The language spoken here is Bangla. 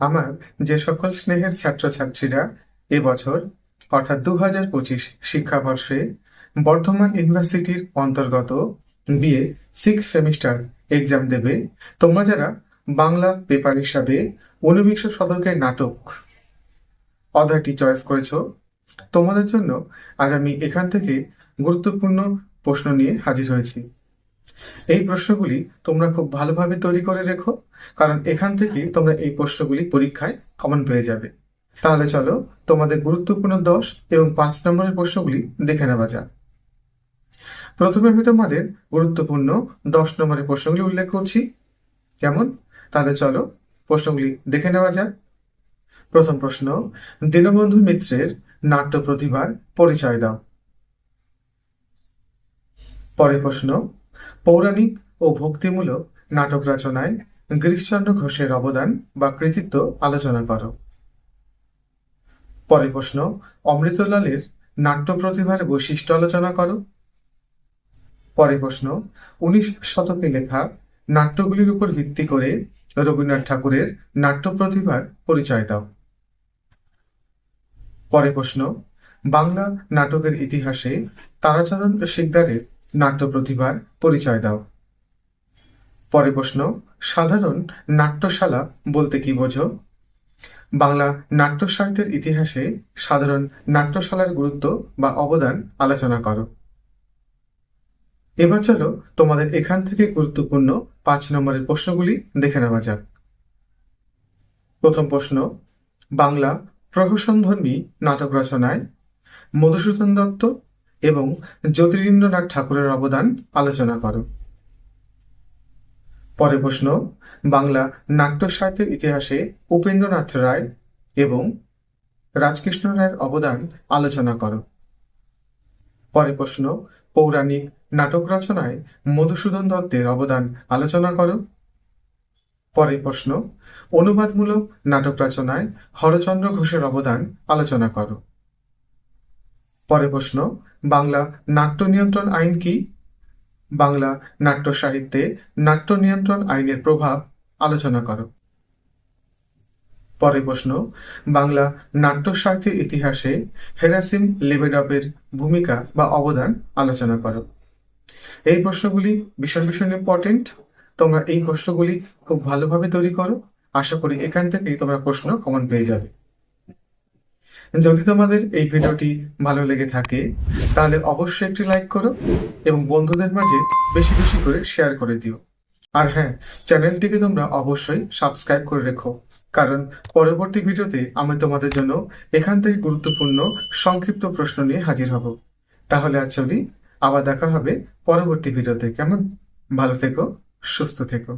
আমার যে সকল স্নেহের ছাত্রছাত্রীরা এবছর অর্থাৎ দু হাজার পঁচিশ শিক্ষাবর্ষে বর্ধমান ইউনিভার্সিটির অন্তর্গত বিএ সিক্স সেমিস্টার এক্সাম দেবে, তোমরা যারা বাংলা পেপার হিসাবে ঊনবিংশ শতকের নাটক অধ্যায়টি চয়েস করেছ, তোমাদের জন্য আজ আমি এখান থেকে গুরুত্বপূর্ণ প্রশ্ন নিয়ে হাজির হয়েছি। এই প্রশ্নগুলি তোমরা খুব ভালোভাবে তৈরি করে রেখো, কারণ এখান থেকে তোমরা এই প্রশ্নগুলি পরীক্ষায় কমন পেয়ে যাবে। তাহলে চলো তোমাদের গুরুত্বপূর্ণ দশ এবং পাঁচ নম্বরের প্রশ্নগুলি দেখে নেওয়া যাক। প্রথমে আমি তোমাদের গুরুত্বপূর্ণ দশ নম্বরের প্রশ্নগুলি উল্লেখ করছি। কেমন? তাহলে চলো প্রশ্নগুলি দেখে নেওয়া যাক। প্রথম প্রশ্ন, দীনবন্ধু মিত্রের নাট্য প্রতিভার পরিচয় দাও। পরের প্রশ্ন পৌরাণিক ও ভক্তিমূলক নাটক রচনায় গিরিশচন্দ্র ঘোষের অবদান বা কৃতিত্ব আলোচনা করো। পরের প্রশ্ন, অমৃতলালের নাট্য প্রতিভার বৈশিষ্ট্য আলোচনা করো। পরের প্রশ্ন, উনিশ শতকে লেখা নাট্যগুলির উপর ভিত্তি করে রবীন্দ্রনাথ ঠাকুরের নাট্য প্রতিভার পরিচয় দাও। পরের প্রশ্ন, বাংলা নাটকের ইতিহাসে তারাচরণ শিকদারের নাট্য প্রতিভার পরিচয় দাও। পরে প্রশ্ন, সাধারণ নাট্যশালা বলতে কি বোঝো? বাংলা নাট্য সাহিত্যের ইতিহাসে সাধারণ নাট্যশালার গুরুত্ব বা অবদান আলোচনা করো। এবার চলো তোমাদের এখান থেকে গুরুত্বপূর্ণ পাঁচ নম্বরের প্রশ্নগুলি দেখে নেওয়া যাক। প্রথম প্রশ্ন, বাংলা প্রহসনধর্মী নাটক রচনায় মধুসূদন দত্ত এবং জ্যোতিরিন্দ্রনাথ ঠাকুরের অবদান আলোচনা করো। পরে প্রশ্ন, বাংলা নাট্য সাহিত্যের ইতিহাসে উপেন্দ্রনাথ রায় এবং রাজকৃষ্ণ রায়ের অবদান আলোচনা করো। পরে প্রশ্ন, পৌরাণিক নাটক রচনায় মধুসূদন দত্তের অবদান আলোচনা করো। পরের প্রশ্ন, অনুবাদমূলক নাটক রচনায় হরচন্দ্র ঘোষের অবদান আলোচনা করো। পরের প্রশ্ন, বাংলা নাট্য নিয়ন্ত্রণ আইন কি? বাংলা নাট্য সাহিত্যে নাট্য নিয়ন্ত্রণ আইনের প্রভাব আলোচনা করো। পরের প্রশ্ন, বাংলা নাট্য সাহিত্যের ইতিহাসে হেরাসিম লেবেডপের ভূমিকা বা অবদান আলোচনা করো। এই প্রশ্নগুলি ভীষণ ভীষণ ইম্পর্টেন্ট তোমরা এই প্রশ্নগুলি খুব ভালোভাবে তৈরি করো। আশা করি এখান থেকেই তোমরা প্রশ্ন কমন পেয়ে যাবে। যদি তোমাদের এই ভিডিওটি ভালো লেগে থাকে, তাহলে অবশ্যই একটি লাইক করো এবং বন্ধুদের মাঝে বেশি বেশি করে শেয়ার করে দিও। আর হ্যাঁ চ্যানেলটিকে তোমরা অবশ্যই সাবস্ক্রাইব করে রেখো, কারণ পরবর্তী ভিডিওতে আমি তোমাদের জন্য এখান থেকে গুরুত্বপূর্ণ সংক্ষিপ্ত প্রশ্ন নিয়ে হাজির হব। তাহলে আজ চলি আবার দেখা হবে পরবর্তী ভিডিওতে। কেমন? ভালো থেকো, সুস্থ থেকো।